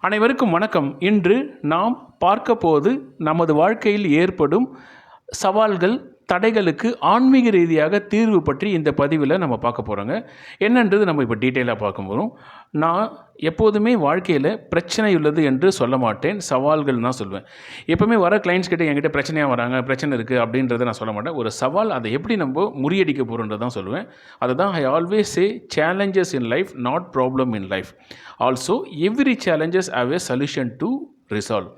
அனைவருக்கும் வணக்கம். இன்று நாம் பார்க்க போது நமது வாழ்க்கையில் ஏற்படும் சவால்கள் தடைகளுக்கு ஆன்மீக ரீதியாக தீர்வு பற்றி இந்த பதிவில் நம்ம பார்க்க போகிறோங்க என்னன்றது நம்ம இப்போ டீட்டெயிலாக பார்க்க போகிறோம் நான் எப்போதுமே வாழ்க்கையில் பிரச்சனை உள்ளது என்று சொல்ல மாட்டேன். சவால்கள் தான் சொல்லுவேன் எப்போவுமே வர கிளைண்ட்ஸ் கிட்ட என்கிட்ட பிரச்சனையாக வராங்க பிரச்சனை இருக்குது அப்படின்றத நான் சொல்ல மாட்டேன். ஒரு சவால் அதை எப்படி நம்ம முறியடிக்க போகிறோன்றது தான் சொல்லுவேன். அதை தான் I always say challenges in life not problem in life also every challenges have a solution to resolve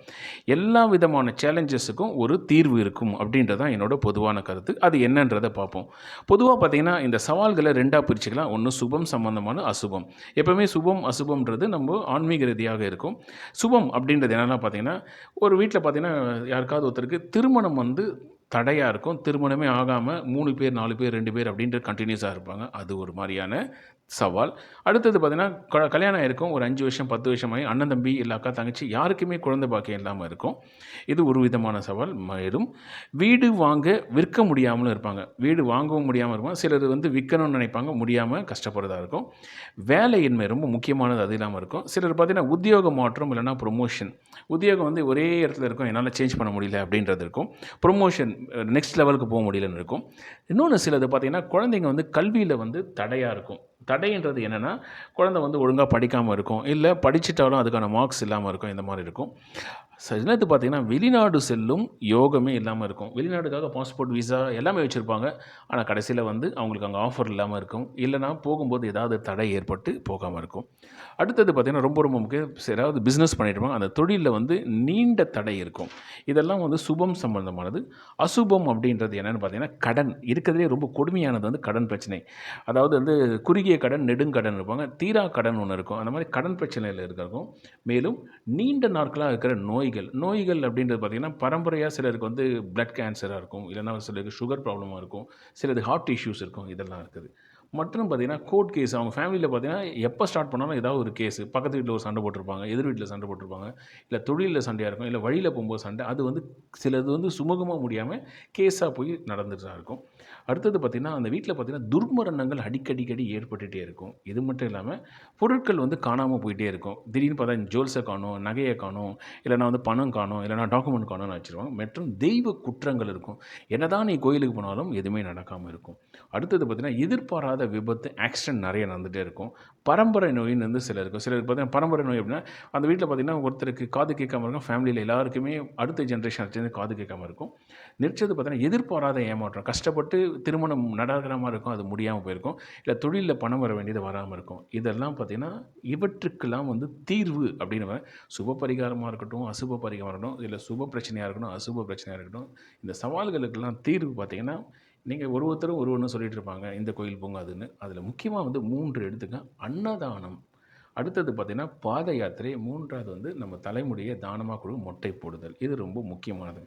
எல்லா விதமான சேலஞ்சஸுக்கும் ஒரு தீர்வு இருக்கும் அப்படின்றது தான் என்னோட பொதுவான கருத்து. அது என்னன்றதை பார்ப்போம். பொதுவாக பார்த்தீங்கன்னா இந்த சவால்களை ரெண்டாக பிரிச்சுக்கலாம். ஒன்று சுபம் சம்பந்தமான அசுபம். எப்போவுமே சுபம் அசுபம்ன்றது நம்ம ஆன்மீக ரீதியாக இருக்கும். சுபம் அப்படின்றது என்னென்னா பார்த்தீங்கன்னா ஒரு வீட்டில் பார்த்தீங்கன்னா யாருக்காவது ஒருத்தருக்கு திருமணம் வந்து தடையாக இருக்கும். திருமணமே ஆகாமல் மூணு பேர் நாலு பேர் ரெண்டு பேர் அப்படின்ற கண்டினியூஸாக இருப்பாங்க. அது ஒரு மாதிரியான சவால். அடுத்தது பார்த்திங்கன்னா க கல்யாணம் இருக்கும் ஒரு அஞ்சு வருஷம் பத்து வருஷம் ஆகி அண்ணன் தம்பி இல்லை அக்கா தங்கச்சி யாருக்குமே குழந்தை பாக்கியம் இல்லாமல் இருக்கும். இது ஒரு விதமான சவால். மேலும் வீடு வாங்க விற்க முடியாமலும் இருப்பாங்க. வீடு வாங்கவும் முடியாமல் இருப்பாங்க. சிலர் வந்து விற்கணும்னு நினைப்பாங்க. முடியாமல் கஷ்டப்படுறதா இருக்கும். வேலையின்மை ரொம்ப முக்கியமானது அது இல்லாமல் இருக்கும். சிலர் பார்த்திங்கன்னா உத்தியோக மாற்றம் இல்லைனா ப்ரொமோஷன் உத்தியோகம் வந்து ஒரே இடத்துல இருக்கும். என்னால் சேஞ்ச் பண்ண முடியல அப்படின்றது இருக்கும். ப்ரொமோஷன் நெக்ஸ்ட் லெவலுக்கு போக முடியலன்னு இருக்கும். இன்னொன்று சிலது பார்த்திங்கன்னா குழந்தைங்க வந்து கல்வியில் வந்து தடையாக இருக்கும். தடைன்றது என்னென்னா குழந்தை வந்து ஒழுங்காக படிக்காமல் இருக்கும். இல்லை படிச்சிட்டாலும் அதுக்கான மார்க்ஸ் இல்லாமல் இருக்கும் இந்த மாதிரி இருக்கும். சிலது பார்த்திங்கன்னா வெளிநாடு செல்லும் யோகமே இல்லாமல் இருக்கும். வெளிநாடுக்காக பாஸ்போர்ட் விசா எல்லாமே வச்சுருப்பாங்க. ஆனால் கடைசியில் வந்து அவங்களுக்கு அங்கே ஆஃபர் இல்லாமல் இருக்கும். இல்லைனா போகும்போது ஏதாவது தடை ஏற்பட்டு போகாமல் இருக்கும். அடுத்தது பார்த்திங்கன்னா ரொம்ப ரொம்ப முக்கியம். ஏதாவது பிஸ்னஸ் பண்ணிட்டுருப்பாங்க அந்த தொழிலில் வந்து நீண்ட தடை இருக்கும். இதெல்லாம் வந்து சுபம் சம்பந்தமானது. அசுபம் அப்படின்றது என்னென்னு பார்த்தீங்கன்னா கடன். இருக்கிறதுலே ரொம்ப கொடுமையானது வந்து கடன் பிரச்சனை. அதாவது வந்து குறுகிய கடன் நெடுங்கடன் இருப்பாங்க. தீரா கடன் ஒன்று இருக்கும். அந்த மாதிரி கடன் பிரச்சனையில் இருக்கிறக்கும் மேலும் நீண்ட நாட்களாக இருக்கிற நோய்கள் நோய்கள் அப்படின்றது பார்த்திங்கன்னா பரம்பரையாக சிலருக்கு வந்து பிளட் கேன்சராக இருக்கும். இல்லைன்னா சிலருக்கு சுகர் ப்ராப்ளமாக இருக்கும். சிலருக்கு ஹார்ட் இஷ்யூஸ் இருக்கும். இதெல்லாம் இருக்குது. மற்றும் பார்த்திங்கன்னா கோர்ட் கேஸ் அவங்க ஃபேமிலியில் பார்த்திங்கன்னா எப்போ ஸ்டார்ட் பண்ணாலும் ஏதாவது ஒரு கேஸ் பக்கத்து வீட்டில் ஒரு சண்டை போட்டிருப்பாங்க எதிர் வீட்டில் சண்டை போட்டிருப்பாங்க இல்லை தொழிலில் சண்டையாக இருக்கும் இல்லை வழியில் போகும்போது சண்டை. அது வந்து சிலது வந்து சுமூகமாக முடியாமல் கேஸாக போய் நடந்துட்டு தான் இருக்கும். அடுத்தது பார்த்திங்கன்னா அந்த வீட்டில் பார்த்திங்கன்னா துர்மரணங்கள் அடிக்கடிக்கடி ஏற்பட்டுகிட்டே இருக்கும். இது மட்டும் இல்லாமல் பொருட்கள் வந்து காணாமல் போயிட்டே இருக்கும். திடீர்னு பார்த்தா ஜுவல்ஸை காணும் நகையை காணும் இல்லைனா வந்து பணம் காணும் இல்லைனா டாக்குமெண்ட் காணும்னு வச்சுருவாங்க. மற்றும் தெய்வ குற்றங்கள் இருக்கும். என்னதான் நீ கோயிலுக்கு போனாலும் எதுவுமே நடக்காமல் இருக்கும். அடுத்தது பார்த்திங்கன்னா எதிர்பாராத விபத்து ஆக்சிடென்ட் நிறைய நடந்துகிட்டே இருக்கும். பரம்பரை நோயின்னு வந்து சிலர் இருக்கும். சிலருக்கு பார்த்தீங்கன்னா பரம்பரை நோய் அப்படின்னா அந்த வீட்டில் பார்த்திங்கன்னா ஒருத்தருக்கு காது கேட்காம இருக்கும். ஃபேமிலியில் எல்லாருக்குமே அடுத்த ஜென்ரேஷன் சேர்ந்து காது கேட்காம இருக்கும். நிச்சயத்து பார்த்திங்கன்னா எதிர்பாராத ஏமாற்றம். கஷ்டப்பட்டு திருமணம் நடக்கிற மாதிரி இருக்கும் அது முடியாமல் போயிருக்கும். இல்லை தொழிலில் பணம் வர வேண்டியது வராமல் இருக்கும். இதெல்லாம் பார்த்திங்கன்னா இவற்றுக்கெல்லாம் வந்து தீர்வு அப்படின்னு சுப பரிகாரமாக இருக்கட்டும் அசுப பரிகாரமாக இருக்கட்டும் இல்லை சுப பிரச்சனையாக இருக்கட்டும் அசுப பிரச்சனையாக இருக்கட்டும் இந்த சவால்களுக்கெல்லாம் தீர்வு பார்த்திங்கன்னா நீங்கள் ஒரு ஒருத்தரும் ஒரு ஒன்று சொல்லிகிட்டு இருப்பாங்க இந்த கோயில் போங்க அதுன்னு அதில் முக்கியமாக வந்து மூன்று எடுத்துக்க அன்னதானம் அடுத்தது பார்த்திங்கன்னா பாத யாத்திரை மூன்றாவது வந்து நம்ம தலைமுடியை தானமாக கொடு மொட்டை போடுதல். இது ரொம்ப முக்கியமானது.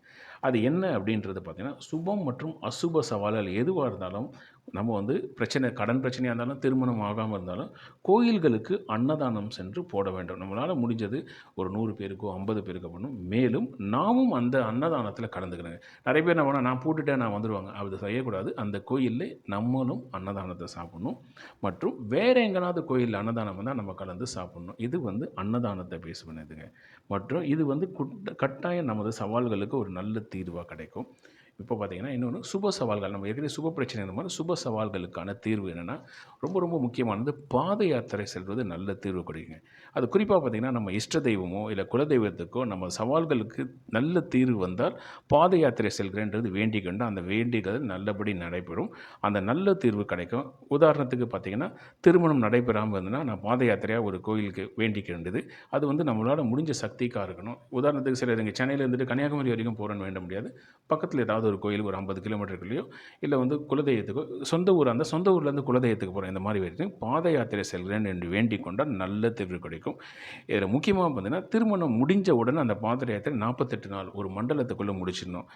அது என்ன அப்படின்றது பார்த்திங்கன்னா சுபம் மற்றும் அசுப சவால்கள் எதுவாக இருந்தாலும் நம்ம வந்து பிரச்சனை கடன் பிரச்சனையாக இருந்தாலும் திருமணம் ஆகாமல் இருந்தாலும் கோயில்களுக்கு அன்னதானம் சென்று போட வேண்டும். நம்மளால் முடிஞ்சது ஒரு நூறு பேருக்கோ ஐம்பது பேருக்கோ பண்ணும். மேலும் நாமும் அந்த அன்னதானத்தில் கலந்துக்கிறேங்க நிறைய பேர் என்ன பண்ணால் நான் போட்டுட்டேன் நான் வந்துடுவாங்க அது செய்யக்கூடாது. அந்த கோயிலில் நம்மளும் அன்னதானத்தை சாப்பிட்ணும். மற்றும் வேறு எங்கேனாவது கோயிலில் அன்னதானம் வந்தால் நம்ம கலந்து சாப்பிட்ணும். இது வந்து அன்னதானத்தை பேஸ் இதுங்க மற்றும் இது வந்து கட்டாயம் நமது சவால்களுக்கு ஒரு நல்ல தீர்வாக கிடைக்கும். இப்போ பார்த்திங்கன்னா இன்னொன்று சுப சவால்கள். நம்ம ஏற்கனவே சுப பிரச்சனை இருந்த மாதிரி சுப சவால்களுக்கான தீர்வு என்னென்னா ரொம்ப ரொம்ப முக்கியமானது பாத யாத்திரை செல்வது நல்ல தீர்வு கொடுக்குங்க அது குறிப்பாக பார்த்திங்கன்னா நம்ம இஷ்ட தெய்வமோ இல்லை குலதெய்வத்துக்கோ நம்ம சவால்களுக்கு நல்ல தீர்வு வந்தால் பாத யாத்திரை செல்கிறேன்றது வேண்டிக்கொண்டு அந்த வேண்டிகள் நல்லபடி நடைபெறும். அந்த நல்ல தீர்வு கிடைக்கும். உதாரணத்துக்கு பார்த்திங்கன்னா திருமணம் நடைபெறாமல் இருந்ததுன்னா நான் பாத யாத்திரையாக ஒரு கோயிலுக்கு வேண்டிக்க வேண்டியது அது வந்து நம்மளால் முடிஞ்ச சக்திக்காக இருக்கணும். உதாரணத்துக்கு சிலர் இங்கே சென்னையில் இருந்துட்டு கன்னியாகுமரி வரைக்கும் போகிறேன்னு வேண்ட முடியாது. பக்கத்தில் ஏதாவது ஒரு கோயில் ஒரு ஐம்பது கிலோமீட்டருக்குள்ளேயோ இல்லை வந்து குலதெய்வத்துக்கோ சொந்த ஊர் அந்த சொந்த ஊர்லேருந்து குலதெய்வத்துக்கு போகிறேன் இந்த மாதிரி வரைக்கும் பாத யாத்திரை செல்கிறேன் என்று வேண்டிக் கொண்டால் நல்ல தீர்வு கிடைக்கும். இதில் முக்கியமாக பார்த்தீங்கன்னா திருமணம் முடிஞ்ச உடனே அந்த பாத யாத்திரை நாற்பத்தெட்டு நாள் ஒரு மண்டலத்துக்குள்ளே முடிச்சிடணும்.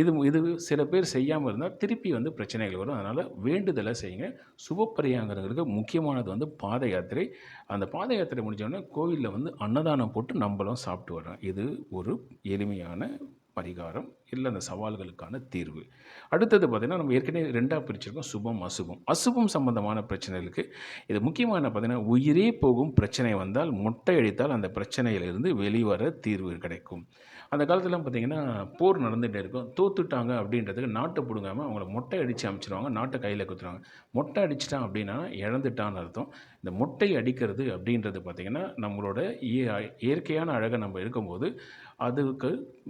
இது இது சில பேர் செய்யாமல் இருந்தால் திருப்பி வந்து பிரச்சனைகள் வரும். அதனால் வேண்டுதலை செய்யுங்க. சுபப்பரியாங்கிறதுக்கு முக்கியமானது வந்து பாத யாத்திரை. அந்த பாத யாத்திரை முடிஞ்சோடனே கோவிலில் வந்து அன்னதானம் போட்டு நம்மளும் சாப்பிட்டு வரோம் இது ஒரு எளிமையான பரிகாரம் இல்லை அந்த சவால்களுக்கான தீர்வு. அடுத்தது பார்த்திங்கன்னா நம்ம ஏற்கனவே ரெண்டாக பிரிச்சிருக்கோம் சுபம் அசுபம். அசுபம் சம்பந்தமான பிரச்சனைகளுக்கு இது முக்கியமான பார்த்தீங்கன்னா உயிரே போகும் பிரச்சனை வந்தால் மொட்டை அடித்தால் அந்த பிரச்சனையிலிருந்து வெளிவர தீர்வு கிடைக்கும். அந்த காலத்துலலாம் பார்த்திங்கன்னா போர் நடந்துகிட்டே இருக்கும். தோத்துட்டாங்க அப்படின்றதுக்கு நாட்டை பிடுங்காமல் அவங்கள மொட்டை அடித்து அமைச்சிருவாங்க நாட்டை கையில் குத்துருவாங்க. மொட்டை அடிச்சிட்டான் அப்படின்னா இழந்துட்டான்னு அர்த்தம். இந்த மொட்டை அடிக்கிறது அப்படின்றது பார்த்திங்கன்னா நம்மளோட இய- இயற்கையான அழகை நம்ம இருக்கும்போது அதுக்கு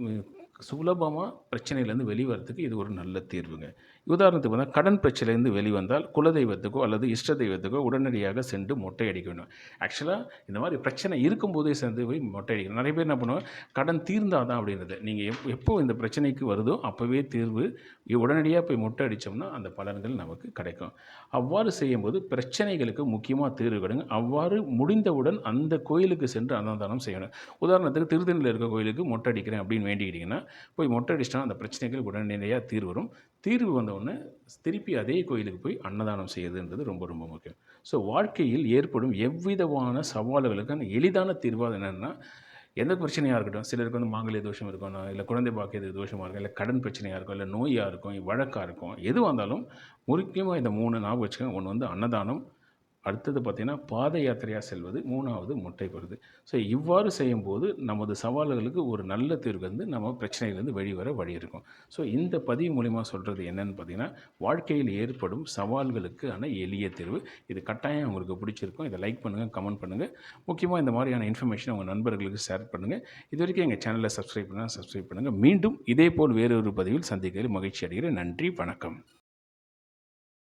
சுலபமாக பிரச்சனையிலேருந்து வெளிவரத்துக்கு இது ஒரு நல்ல தீர்வுங்க. உதாரணத்துக்கு பார்த்தா கடன் பிரச்சனையிலேருந்து வெளிவந்தால் குலதெய்வத்துக்கோ அல்லது இஷ்ட தெய்வத்துக்கோ உடனடியாக சென்று மொட்டை அடிக்க வேண்டும் ஆக்சுவலாக இந்த மாதிரி பிரச்சனை இருக்கும்போதே சேர்ந்து போய் மொட்டை அடிக்கணும் நிறைய பேர் என்ன பண்ணுவாங்க கடன் தீர்ந்தால் தான் அப்படின்றது. நீங்கள் எப் எப்போ இந்த பிரச்சனைக்கு வருதோ அப்போவே தீர்வு உடனடியாக போய் மொட்டை அடித்தோம்னா அந்த பலன்கள் நமக்கு கிடைக்கும். அவ்வாறு செய்யும்போது பிரச்சனைகளுக்கு முக்கியமாக தீர்வு கிடைக்கும் அவ்வாறு முடிந்தவுடன் அந்த கோயிலுக்கு சென்று அன்னதானம் செய்யணும். உதாரணத்துக்கு திருத்தணியில் இருக்க கோயிலுக்கு மொட்டை அடிக்கிறேன் அப்படின்னு வேண்டிக்கிட்டிங்கன்னா போய் மொட்டை அடிச்சிட்டா அந்த பிரச்சனைகள் உடனடியாக தீர்வு வரும். தீர்வு உடனே திருப்பி அதே கோயிலுக்கு போய் அன்னதானம் செய்யுதுன்றது ரொம்ப ரொம்ப முக்கியம். ஸோ வாழ்க்கையில் ஏற்படும் எவ்விதமான சவால்களுக்கான எளிதான தீர்வு அது என்னென்னா எந்த பிரச்சனையாக இருக்கட்டும் சிலருக்கு வந்து மாங்கல்ய தோஷம் இருக்கணும் இல்லை குழந்தை பாக்கியது தோஷமாக இருக்கும் இல்லை கடன் பிரச்சனையாக இருக்கும் இல்லை நோயாக இருக்கும் வழக்காக இருக்கும் எதுவாக இருந்தாலும் முக்கியமாக இந்த மூணு ஞாபகம் வச்சுக்கோங்க ஒன்று வந்து அன்னதானம் அடுத்தது பார்த்திங்கன்னா பாத யாத்திரையாக செல்வது மூணாவது முட்டை பெறுது ஸோ இவ்வாறு செய்யும்போது நமது சவால்களுக்கு ஒரு நல்ல தீர்வு வந்து நம்ம பிரச்சனையிலேருந்து வெளிவர வழி இருக்கும். ஸோ இந்த பதிவு மூலிமா சொல்கிறது என்னென்னு பார்த்தீங்கன்னா வாழ்க்கையில் ஏற்படும் சவால்களுக்கான எளிய தீர்வு. இது கட்டாயம் உங்களுக்கு பிடிச்சிருக்கும். இதை லைக் பண்ணுங்கள் கமெண்ட் பண்ணுங்கள் முக்கியமாக இந்த மாதிரியான இன்ஃபர்மேஷன் உங்கள் நண்பர்களுக்கு ஷேர் பண்ணுங்கள் இது வரைக்கும் எங்கள் சேனலை சப்ஸ்கிரைப் பண்ணால் சப்ஸ்கிரைப் பண்ணுங்கள் மீண்டும் இதே போல் வேறொரு பதிவில் சந்திக்கிறது மகிழ்ச்சி அடைகிறேன். நன்றி வணக்கம்.